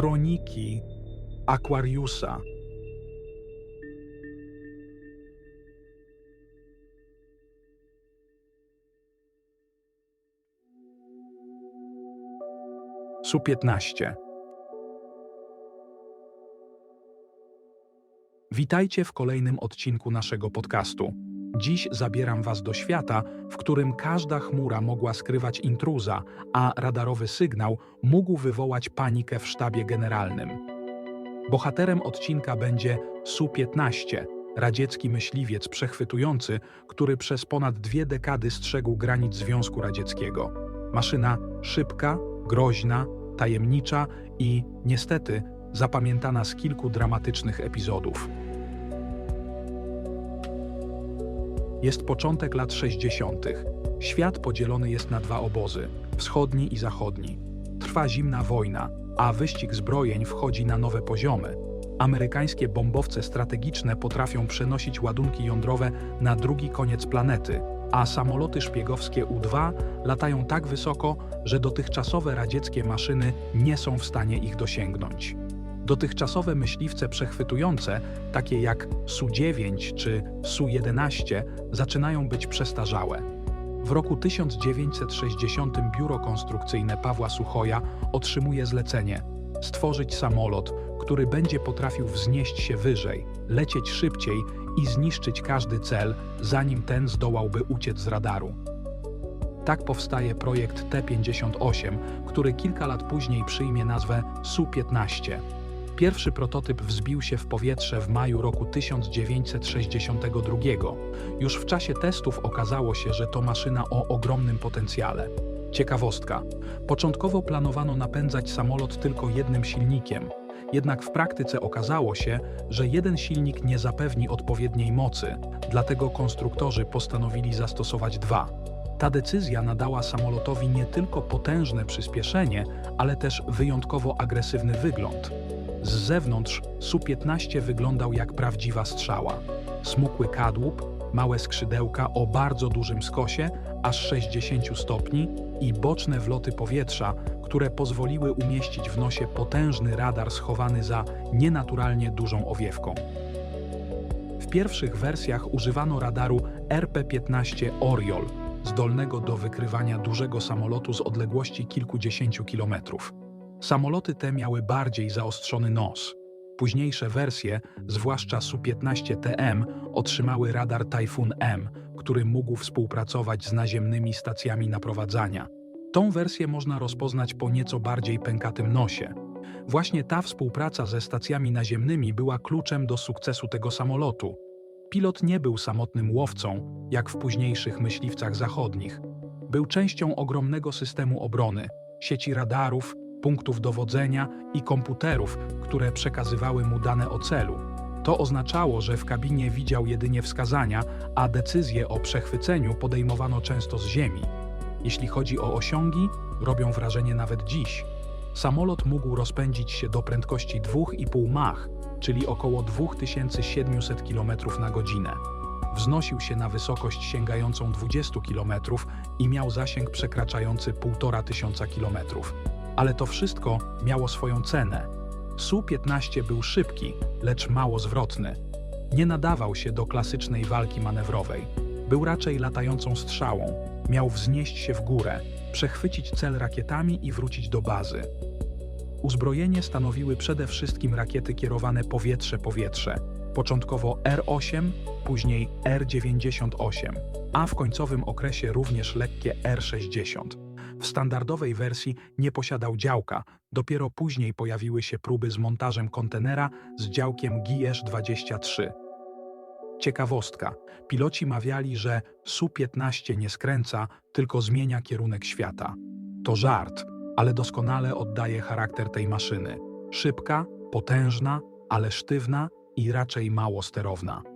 Kroniki Aquariusa. Su-15 Witajcie w kolejnym odcinku naszego podcastu. Dziś zabieram Was do świata, w którym każda chmura mogła skrywać intruza, a radarowy sygnał mógł wywołać panikę w sztabie generalnym. Bohaterem odcinka będzie Su-15, radziecki myśliwiec przechwytujący, który przez ponad dwie dekady strzegł granic Związku Radzieckiego. Maszyna szybka, groźna, tajemnicza i, niestety, zapamiętana z kilku dramatycznych epizodów. Jest początek lat 60. Świat podzielony jest na dwa obozy wschodni i zachodni. Trwa zimna wojna, a wyścig zbrojeń wchodzi na nowe poziomy. Amerykańskie bombowce strategiczne potrafią przenosić ładunki jądrowe na drugi koniec planety, a samoloty szpiegowskie U-2 latają tak wysoko, że dotychczasowe radzieckie maszyny nie są w stanie ich dosięgnąć. Dotychczasowe myśliwce przechwytujące, takie jak Su-9 czy Su-11, zaczynają być przestarzałe. W roku 1960 biuro konstrukcyjne Pawła Suchoja otrzymuje zlecenie stworzyć samolot, który będzie potrafił wznieść się wyżej, lecieć szybciej i zniszczyć każdy cel, zanim ten zdołałby uciec z radaru. Tak powstaje projekt T-58, który kilka lat później przyjmie nazwę Su-15. Pierwszy prototyp wzbił się w powietrze w maju roku 1962. Już w czasie testów okazało się, że to maszyna o ogromnym potencjale. Ciekawostka. Początkowo planowano napędzać samolot tylko jednym silnikiem, jednak w praktyce okazało się, że jeden silnik nie zapewni odpowiedniej mocy, dlatego konstruktorzy postanowili zastosować dwa. Ta decyzja nadała samolotowi nie tylko potężne przyspieszenie, ale też wyjątkowo agresywny wygląd. Z zewnątrz Su-15 wyglądał jak prawdziwa strzała. Smukły kadłub, małe skrzydełka o bardzo dużym skosie, aż 60 stopni i boczne wloty powietrza, które pozwoliły umieścić w nosie potężny radar schowany za nienaturalnie dużą owiewką. W pierwszych wersjach używano radaru RP-15 Oriol, zdolnego do wykrywania dużego samolotu z odległości kilkudziesięciu kilometrów. Samoloty te miały bardziej zaostrzony nos. Późniejsze wersje, zwłaszcza Su-15TM, otrzymały radar Typhoon M, który mógł współpracować z naziemnymi stacjami naprowadzania. Tą wersję można rozpoznać po nieco bardziej pękatym nosie. Właśnie ta współpraca ze stacjami naziemnymi była kluczem do sukcesu tego samolotu. Pilot nie był samotnym łowcą, jak w późniejszych myśliwcach zachodnich. Był częścią ogromnego systemu obrony, sieci radarów, punktów dowodzenia i komputerów, które przekazywały mu dane o celu. To oznaczało, że w kabinie widział jedynie wskazania, a decyzje o przechwyceniu podejmowano często z ziemi. Jeśli chodzi o osiągi, robią wrażenie nawet dziś. Samolot mógł rozpędzić się do prędkości 2,5 Mach, czyli około 2700 km na godzinę. Wznosił się na wysokość sięgającą 20 km i miał zasięg przekraczający 1500 km. Ale to wszystko miało swoją cenę. Su-15 był szybki, lecz mało zwrotny. Nie nadawał się do klasycznej walki manewrowej. Był raczej latającą strzałą. Miał wznieść się w górę, przechwycić cel rakietami i wrócić do bazy. Uzbrojenie stanowiły przede wszystkim rakiety kierowane powietrze-powietrze, początkowo R-8, później R-98, a w końcowym okresie również lekkie R-60. W standardowej wersji nie posiadał działka, dopiero później pojawiły się próby z montażem kontenera z działkiem GS-23. Ciekawostka. Piloci mawiali, że Su-15 nie skręca, tylko zmienia kierunek świata. To żart, ale doskonale oddaje charakter tej maszyny. Szybka, potężna, ale sztywna i raczej mało sterowna.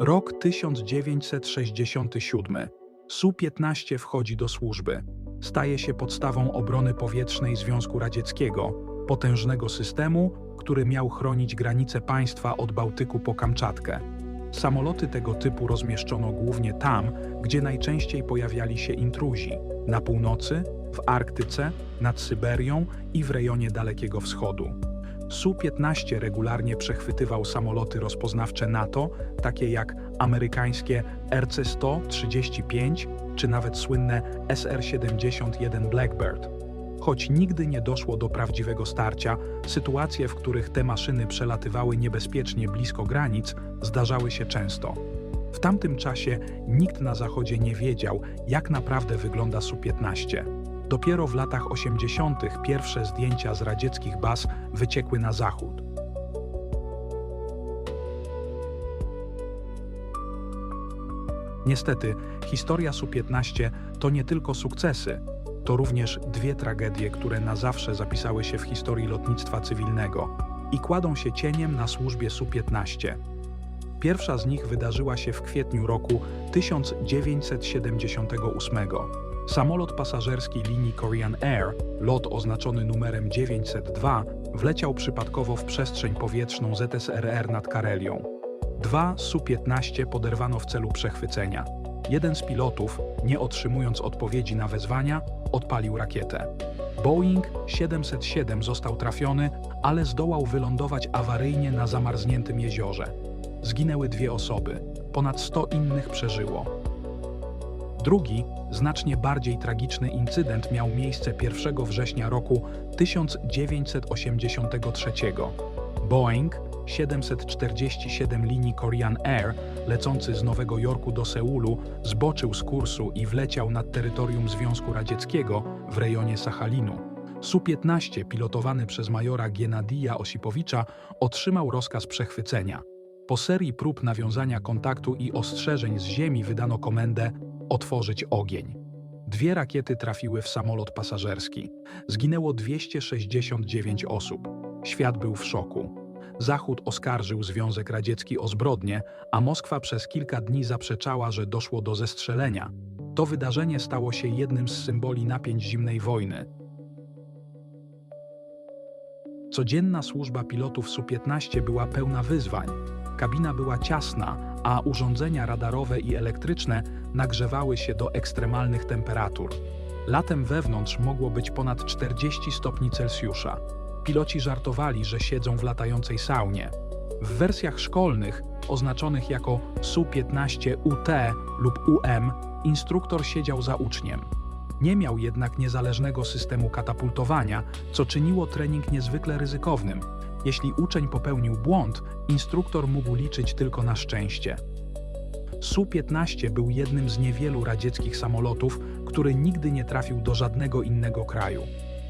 Rok 1967. Su-15 wchodzi do służby. Staje się podstawą obrony powietrznej Związku Radzieckiego, potężnego systemu, który miał chronić granice państwa od Bałtyku po Kamczatkę. Samoloty tego typu rozmieszczono głównie tam, gdzie najczęściej pojawiali się intruzi na północy, w Arktyce, nad Syberią i w rejonie Dalekiego Wschodu. Su-15 regularnie przechwytywał samoloty rozpoznawcze NATO, takie jak amerykańskie RC-135 czy nawet słynne SR-71 Blackbird. Choć nigdy nie doszło do prawdziwego starcia, sytuacje, w których te maszyny przelatywały niebezpiecznie blisko granic, zdarzały się często. W tamtym czasie nikt na Zachodzie nie wiedział, jak naprawdę wygląda Su-15. Dopiero w latach 80. pierwsze zdjęcia z radzieckich baz wyciekły na zachód. Niestety, historia Su-15 to nie tylko sukcesy, to również dwie tragedie, które na zawsze zapisały się w historii lotnictwa cywilnego i kładą się cieniem na służbie Su-15. Pierwsza z nich wydarzyła się w kwietniu roku 1978. Samolot pasażerski linii Korean Air, lot oznaczony numerem 902, wleciał przypadkowo w przestrzeń powietrzną ZSRR nad Karelią. Dwa Su-15 poderwano w celu przechwycenia. Jeden z pilotów, nie otrzymując odpowiedzi na wezwania, odpalił rakietę. Boeing 707 został trafiony, ale zdołał wylądować awaryjnie na zamarzniętym jeziorze. Zginęły dwie osoby, ponad 100 innych przeżyło. Drugi, znacznie bardziej tragiczny incydent miał miejsce 1 września roku 1983. Boeing 747 linii Korean Air, lecący z Nowego Jorku do Seulu, zboczył z kursu i wleciał nad terytorium Związku Radzieckiego w rejonie Sachalinu. Su-15, pilotowany przez majora Giennadija Osipowicza, otrzymał rozkaz przechwycenia. Po serii prób nawiązania kontaktu i ostrzeżeń z ziemi wydano komendę otworzyć ogień. Dwie rakiety trafiły w samolot pasażerski. Zginęło 269 osób. Świat był w szoku. Zachód oskarżył Związek Radziecki o zbrodnie, a Moskwa przez kilka dni zaprzeczała, że doszło do zestrzelenia. To wydarzenie stało się jednym z symboli napięć zimnej wojny. Codzienna służba pilotów Su-15 była pełna wyzwań. Kabina była ciasna, a urządzenia radarowe i elektryczne nagrzewały się do ekstremalnych temperatur. Latem wewnątrz mogło być ponad 40 stopni Celsjusza. Piloci żartowali, że siedzą w latającej saunie. W wersjach szkolnych, oznaczonych jako Su-15 UT lub UM, instruktor siedział za uczniem. Nie miał jednak niezależnego systemu katapultowania, co czyniło trening niezwykle ryzykownym. Jeśli uczeń popełnił błąd, instruktor mógł liczyć tylko na szczęście. Su-15 był jednym z niewielu radzieckich samolotów, który nigdy nie trafił do żadnego innego kraju.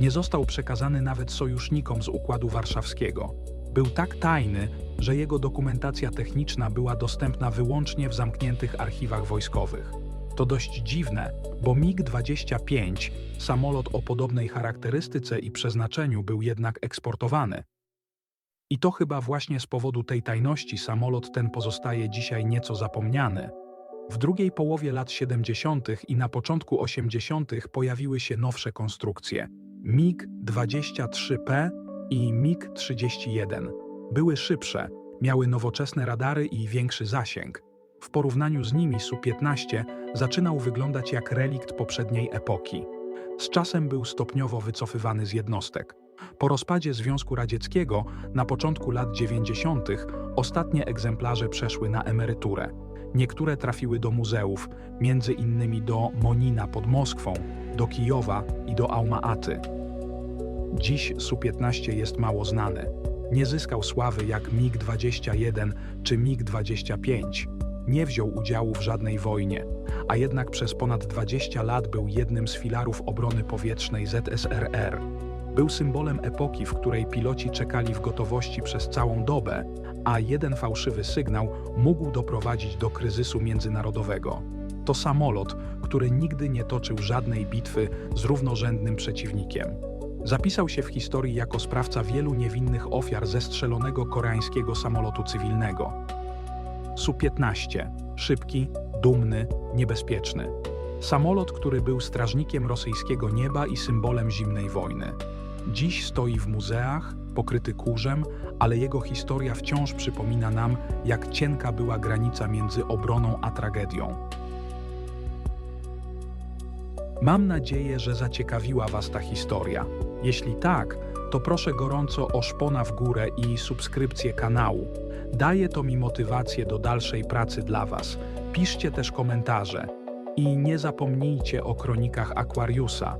Nie został przekazany nawet sojusznikom z Układu Warszawskiego. Był tak tajny, że jego dokumentacja techniczna była dostępna wyłącznie w zamkniętych archiwach wojskowych. To dość dziwne, bo MiG-25, samolot o podobnej charakterystyce i przeznaczeniu, był jednak eksportowany. I to chyba właśnie z powodu tej tajności samolot ten pozostaje dzisiaj nieco zapomniany. W drugiej połowie lat 70. i na początku 80. pojawiły się nowsze konstrukcje MiG-23P i MiG-31. Były szybsze, miały nowoczesne radary i większy zasięg. W porównaniu z nimi Su-15 zaczynał wyglądać jak relikt poprzedniej epoki. Z czasem był stopniowo wycofywany z jednostek. Po rozpadzie Związku Radzieckiego na początku lat 90. ostatnie egzemplarze przeszły na emeryturę. Niektóre trafiły do muzeów, między innymi do Monina pod Moskwą, do Kijowa i do Alma-Aty. Dziś Su-15 jest mało znany. Nie zyskał sławy jak MiG-21 czy MiG-25. Nie wziął udziału w żadnej wojnie, a jednak przez ponad 20 lat był jednym z filarów obrony powietrznej ZSRR. Był symbolem epoki, w której piloci czekali w gotowości przez całą dobę, a jeden fałszywy sygnał mógł doprowadzić do kryzysu międzynarodowego. To samolot, który nigdy nie toczył żadnej bitwy z równorzędnym przeciwnikiem. Zapisał się w historii jako sprawca wielu niewinnych ofiar zestrzelonego koreańskiego samolotu cywilnego. Su-15 szybki, dumny, niebezpieczny. Samolot, który był strażnikiem rosyjskiego nieba i symbolem zimnej wojny. Dziś stoi w muzeach, pokryty kurzem, ale jego historia wciąż przypomina nam, jak cienka była granica między obroną a tragedią. Mam nadzieję, że zaciekawiła Was ta historia. Jeśli tak, to proszę gorąco o szpona w górę i subskrypcję kanału. Daje to mi motywację do dalszej pracy dla Was. Piszcie też komentarze. I nie zapomnijcie o kronikach Aquariusa,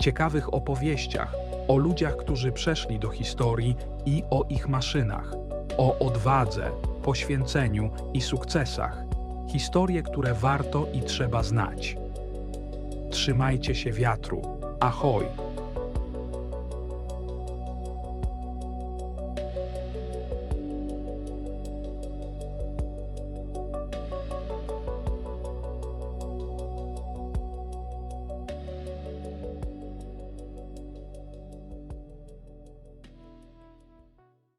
ciekawych opowieściach, o ludziach, którzy przeszli do historii i o ich maszynach, o odwadze, poświęceniu i sukcesach. Historie, które warto i trzeba znać. Trzymajcie się wiatru. Ahoj!